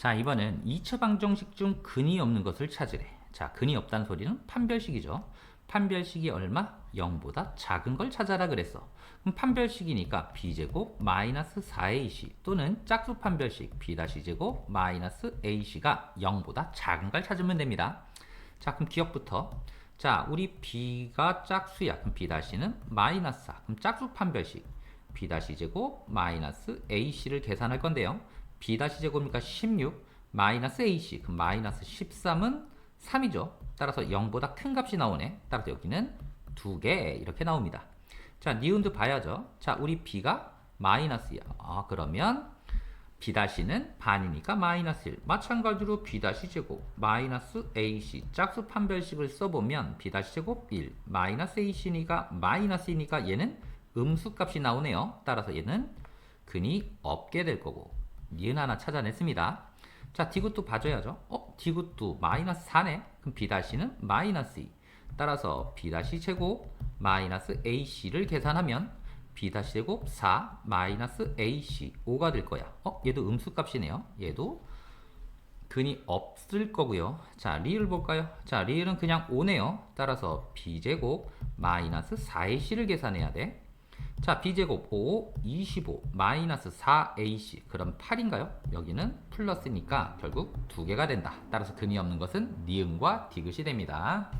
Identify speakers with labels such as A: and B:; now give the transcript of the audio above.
A: 자, 이번엔 2차 방정식 중 근이 없는 것을 찾으래. 자, 근이 없다는 소리는 판별식이죠. 판별식이 얼마? 0보다 작은 걸 찾아라 그랬어. 그럼 판별식이니까 b제곱 마이너스 4ac 또는 짝수 판별식 b-제곱 마이너스 ac가 0보다 작은 걸 찾으면 됩니다. 자, 그럼 기억부터. 자, 우리 b가 짝수야. 그럼 b-는 마이너스 4. 그럼 짝수 판별식 b-제곱 마이너스 ac를 계산할 건데요. B-제곱이니까 16 마이너스 ac 그럼 마이너스 13은 3이죠. 따라서 0보다 큰 값이 나오네. 따라서 여기는 2개 이렇게 나옵니다. 자, 니은도 봐야죠. 자, 우리 b가 마이너스야. 아, 그러면 b-는 반이니까 마이너스 1. 마찬가지로 b-제곱 마이너스 ac 짝수 판별식을 써보면 b-제곱 1 마이너스 ac니까 마이너스이니까 얘는 음수값이 나오네요. 따라서 얘는 근이 없게 될 거고 니은 하나 찾아냈습니다. 자, 디귿도 봐줘야죠. 어, 디귿도 마이너스 4네. 그럼 b-는 마이너스 2. 따라서 b-제곱 마이너스 ac를 계산하면 b-제곱 4 마이너스 ac 5가 될 거야. 어, 얘도 음수값이네요. 얘도 근이 없을 거고요. 자, 리을 볼까요? 자, 리을은 그냥 5네요. 따라서 b제곱 마이너스 4ac를 계산해야 돼. 자, b제곱 5, 25, 마이너스 4ac. 그럼 8인가요? 여기는 플러스니까 결국 두 개가 된다. 따라서 근이 없는 것은 니은과 디귿이 됩니다.